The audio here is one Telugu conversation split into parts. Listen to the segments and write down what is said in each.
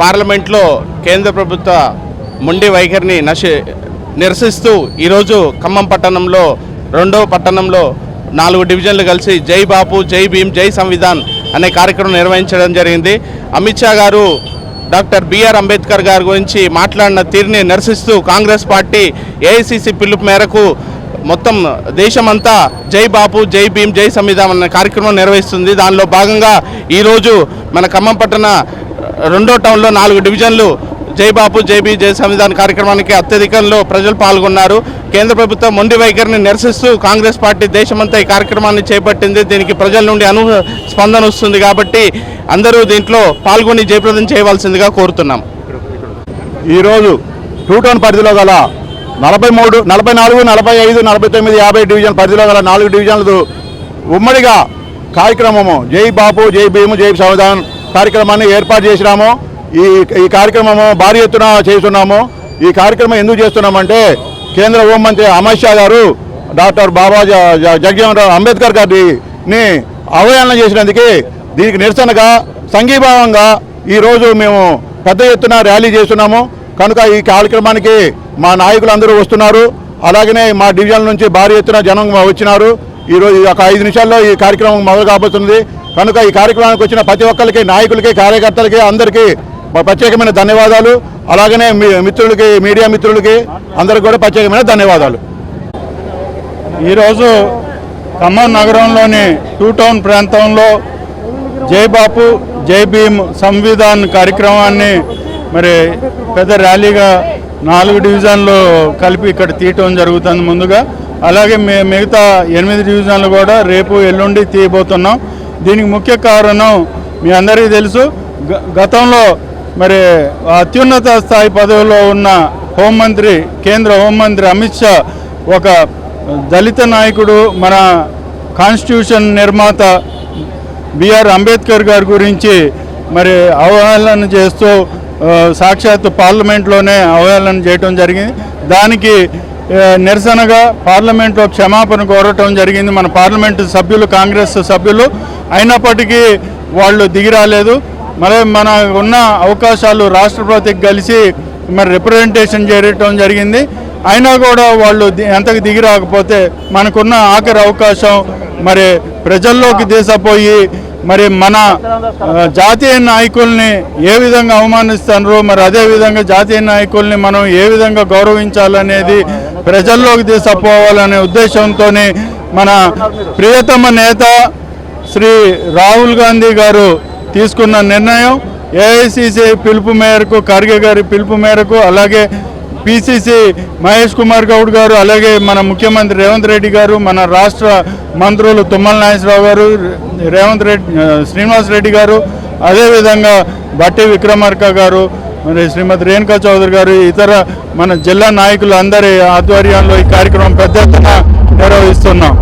పార్లమెంట్లో కేంద్ర ప్రభుత్వ మొండి వైఖరిని నశి నిరసిస్తూ ఈరోజు ఖమ్మం పట్టణంలో రెండవ పట్టణంలో నాలుగు డివిజన్లు కలిసి జై బాపు జై భీమ్ జై సంవిధాన్ అనే కార్యక్రమం నిర్వహించడం జరిగింది. అమిత్ షా గారు డాక్టర్ బిఆర్ అంబేద్కర్ గారి గురించి మాట్లాడిన తీరుని నిరసిస్తూ కాంగ్రెస్ పార్టీ ఏఐసిసి పిలుపు మేరకు మొత్తం దేశమంతా జై బాపు జై భీమ్ జై సంవిధాన్ అనే కార్యక్రమం నిర్వహిస్తుంది. దానిలో భాగంగా ఈరోజు మన ఖమ్మం పట్టణ రెండో టౌన్లో నాలుగు డివిజన్లు జై బాపు జై సంవిధాన జై కార్యక్రమానికి అత్యధికంలో ప్రజలు పాల్గొన్నారు. కేంద్ర ప్రభుత్వం మొండి వైఖరిని నిరసిస్తూ కాంగ్రెస్ పార్టీ దేశమంతా ఈ కార్యక్రమాన్ని చేపట్టింది. దీనికి ప్రజల నుండి అను స్పందన వస్తుంది కాబట్టి అందరూ దీంట్లో పాల్గొని జయప్రదం చేయవలసిందిగా కోరుతున్నాం. ఈరోజు టూ టౌన్ పరిధిలో గల నలభై మూడు నలభై నాలుగు నలభై ఐదు నలభై తొమ్మిది యాభై డివిజన్ పరిధిలో గల నాలుగు డివిజన్లు ఉమ్మడిగా కార్యక్రమము. జై బాపు జై భీము జై సంవిధాన్ కార్యక్రమాన్ని ఏర్పాటు చేసినాము ఈ ఈ కార్యక్రమము భారీ ఎత్తున చేస్తున్నాము ఈ కార్యక్రమం ఎందుకు చేస్తున్నామంటే కేంద్ర హోంమంత్రి అమిత్ షా గారు డాక్టర్ బాబా జ- జ- అంబేద్కర్ గారిని అవహేళన చేసినందుకు దీనికి నిరసనగా సంఘీభావంగా ఈరోజు మేము పెద్ద ఎత్తున ర్యాలీ చేస్తున్నాము. కనుక ఈ కార్యక్రమానికి మా నాయకులందరూ వస్తున్నారు. అలాగనే మా డివిజన్ నుంచి భారీ ఎత్తున జనం వచ్చినారు. ఈరోజు ఒక ఐదు నిమిషాల్లో ఈ కార్యక్రమం మొదలు కాబోతుంది కనుక ఈ కార్యక్రమానికి వచ్చిన ప్రతి ఒక్కరికి నాయకులకి కార్యకర్తలకి అందరికీ ప్రత్యేకమైన ధన్యవాదాలు. అలాగనే మీ మిత్రులకి మీడియా మిత్రులకి అందరికి కూడా ప్రత్యేకమైన ధన్యవాదాలు. ఈరోజు ఖమ్మం నగరంలోని టూ టౌన్ ప్రాంతంలో జై బాపు జై భీమ్ సంవిధాన్ కార్యక్రమాన్ని మరి పెద్ద ర్యాలీగా నాలుగు డివిజన్లు కలిపి ఇక్కడ తీయటం జరుగుతుంది ముందుగా. అలాగే మిగతా ఎనిమిది డివిజన్లు కూడా రేపు ఎల్లుండి తీయబోతున్నాం. దీనికి ముఖ్య కారణం మీ అందరికీ తెలుసు గ- గతంలో మరి అత్యున్నత స్థాయి పదవిలో ఉన్న హోంమంత్రి కేంద్ర హోంమంత్రి అమిత్ షా ఒక దళిత నాయకుడు మన కాన్స్టిట్యూషన్ నిర్మాత బిఆర్ అంబేద్కర్ గారి గురించి మరి అవహేళన చేస్తూ సాక్షాత్ పార్లమెంట్లోనే అవహేళన చేయటం జరిగింది. దానికి నిరసనగా పార్లమెంట్లో క్షమాపణ కోరటం జరిగింది మన పార్లమెంటు సభ్యులు కాంగ్రెస్ సభ్యులు. అయినప్పటికీ వాళ్ళు దిగి రాలేదు. మరి మన ఉన్న అవకాశాలు రాష్ట్రపతికి కలిసి మరి రిప్రజెంటేషన్ చేయటం జరిగింది. అయినా కూడా వాళ్ళు ఎంతకు దిగి రాకపోతే మనకున్న ఆఖరి అవకాశం మరి ప్రజల్లోకి తీసపోయి మరి మన జాతీయ నాయకుల్ని ఏ విధంగా అవమానిస్తారో మరి అదే విధంగా జాతీయ నాయకుల్ని మనం ఏ విధంగా గౌరవించాలనేది ప్రజల్లోకి తీసుకుపోవాలనే ఉద్దేశంతో మన ప్రియతమ నేత శ్రీ రాహుల్ గాంధీ గారు తీసుకున్న నిర్ణయం ఏఐసిసి పిలుపు మేరకు ఖర్గే గారి పిలుపు మేరకు అలాగే పిసిసి మహేష్ కుమార్ గౌడ్ గారు అలాగే మన ముఖ్యమంత్రి రేవంత్ రెడ్డి గారు మన రాష్ట్ర మంత్రులు తుమ్మల నాగేశ్వరరావు గారు రేవంత్ రెడ్డి శ్రీనివాస్ రెడ్డి గారు అదేవిధంగా బట్టి విక్రమార్క గారు మరి శ్రీమతి రేణుకా చౌదరి గారు ఇతర మన జిల్లా నాయకులు అందరి ఆధ్వర్యంలో ఈ కార్యక్రమం పెద్ద ఎత్తున నిర్వహిస్తున్నాం.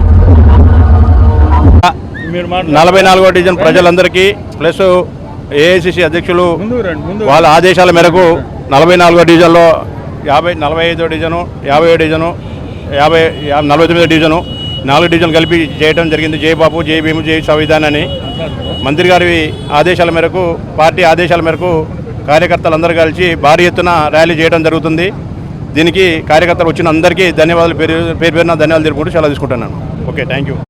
నలభై నాలుగో డివిజన్ ప్రజలందరికీ ప్లస్ ఏఐసిసి అధ్యక్షులు వాళ్ళ ఆదేశాల మేరకు నలభై నాలుగో డివిజన్లో యాభై నలభై ఐదో డివిజను యాభై డివిజను యాభై నలభై తొమ్మిదో డివిజను నాలుగు డివిజన్ కలిపి చేయడం జరిగింది. జై బాబు జై భీము జై సంవిధాన్ అని. మంత్రి గారి ఆదేశాల మేరకు పార్టీ ఆదేశాల మేరకు కార్యకర్తలందరూ కలిసి భారీ ఎత్తున ర్యాలీ చేయడం జరుగుతుంది. దీనికి కార్యకర్తలు వచ్చిన అందరికీ ధన్యవాదాలు. పేరు పేరు పేరున ధన్యవాదాలు తెలుపుకుంటూ చాలా తీసుకుంటున్నాను. Okay thank you.